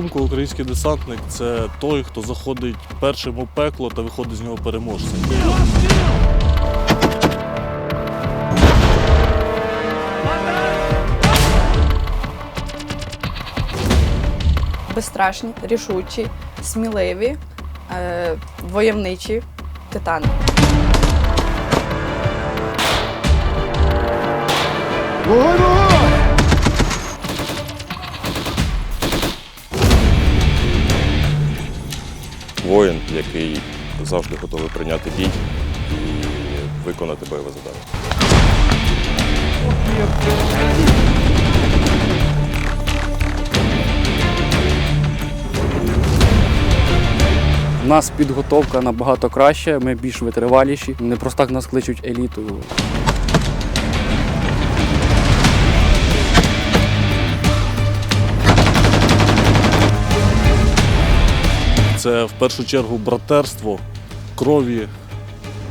думку, український десантник це той, хто заходить першим у пекло та виходить з нього переможцем. Безстрашні, рішучі, сміливі, е, войовничі титани. Воїн, який завжди готовий прийняти бій і виконати бойове завдання. У нас підготовка набагато краща, ми більш витриваліші. Не просто так нас кличуть елітою. Це в першу чергу братерство, крові,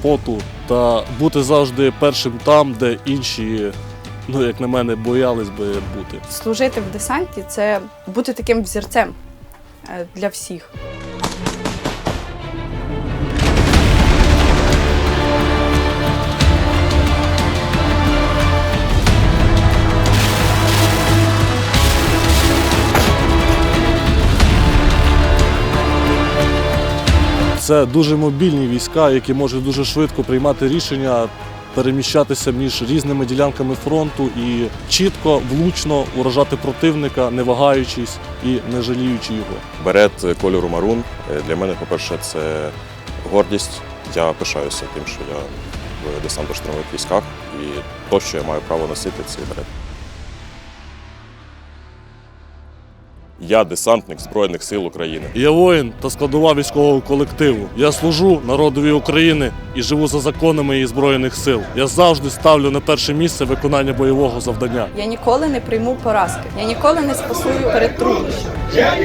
поту та бути завжди першим там, де інші, ну як на мене, боялись би бути. Служити в десанті це бути таким взірцем е, для всіх. Це дуже мобільні війська, які можуть дуже швидко приймати рішення, переміщатися між різними ділянками фронту і чітко, влучно уражати противника, не вагаючись і не жаліючи його. Берет кольору марун для мене, по-перше, це гордість. Я пишаюся тим, що я в десантно-штурмових військах, і то, що я маю право носити, цей берет. Я десантник Збройних сил України. Я воїн та складова військового колективу. Я служу народові України і живу за законами її збройних сил. Я завжди ставлю на перше місце виконання бойового завдання. Я ніколи не прийму поразки. Я ніколи не спасую перед труднощами. Я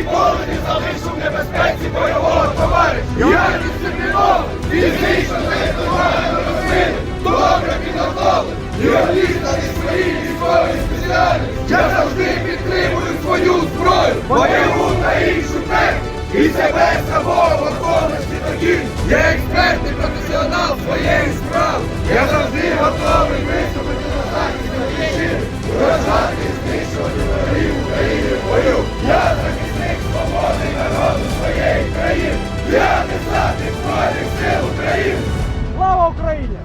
І себе самого виконувати тоді. Я експертний професіонал своєї справи. Я завжди готовий виступити на захист батьківщини, вражати знищувати ворогів України в бою. Я захисник свободи народу своєї країни. Я десантник Збройних сил України. Слава Україні!